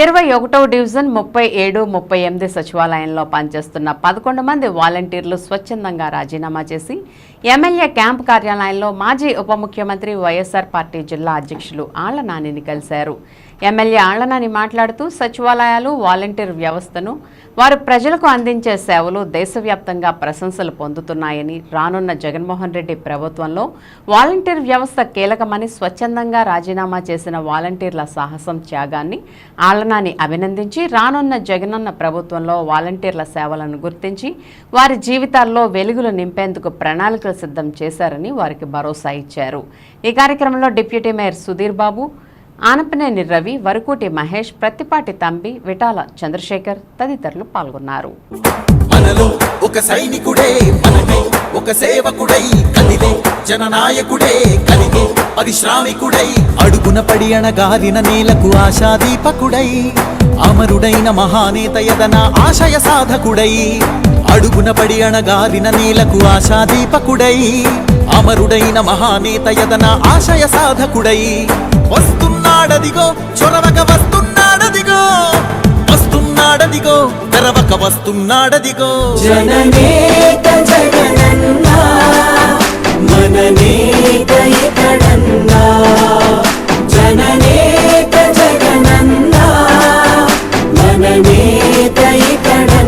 ఇరవై ఒకటవ డివిజన్ ముప్పై ఏడు ముప్పై ఎనిమిది సచివాలయంలో పనిచేస్తున్న పదకొండు మంది వాలంటీర్లు స్వచ్ఛందంగా రాజీనామా చేసి ఎమ్మెల్యే క్యాంప్ కార్యాలయంలో మాజీ ఉప ముఖ్యమంత్రి వైఎస్ఆర్ పార్టీ జిల్లా అధ్యక్షులు ఆళ్ళ నానిని కలిశారు. ఎమ్మెల్యే ఆళ్ళనాని మాట్లాడుతూ సచివాలయాలు వాలంటీర్ వ్యవస్థను వారు ప్రజలకు అందించే సేవలు దేశవ్యాప్తంగా ప్రశంసలు పొందుతున్నాయని రానున్న జగన్మోహన్ రెడ్డి ప్రభుత్వంలో వాలంటీర్ వ్యవస్థ కీలకమని స్వచ్ఛందంగా రాజీనామా చేసిన వాలంటీర్ల సాహసం త్యాగాన్ని ఆళ్ళనాని అభినందించి రానున్న జగనన్న ప్రభుత్వంలో వాలంటీర్ల సేవలను గుర్తించి వారి జీవితాల్లో వెలుగులు నింపేందుకు ప్రణాళికలు సిద్ధం చేశారని వారికి భరోసా ఇచ్చారు. ఈ కార్యక్రమంలో డిప్యూటీ మేయర్ సుధీర్ బాబు ఆనపనేని రవి వరకూటి మహేష్ ప్రత్తిపాటి తంబి విటాల చంద్రశేఖర్ తదితరులు పాల్గొన్నారు. మనలో ఒక సైనికుడే మనలో ఒక సేవకుడై కదిలే జననాయకుడే కలిగే పరిశ్రామికుడై అడుగున పడి అణగారిన నేలకు ఆశాదీపకుడై అమరుడైన మహానేత యదన ఆశయ సాధకుడై అడుగున పడి అణగారిన నేలకు ఆశాదీపకుడై అమరుడైన మహానేత యదన ఆశయ సాధకుడై వస్తున్నాడదిగో చొరవక వస్తున్నాడదిగో. వస్తున్నాడదిగో తెరవక వస్తున్నాడదిగో. జననేత జగనన్నా మననేత ఇతడన్నా జననేత జగనన్నా మననేత ఇతడన్నా.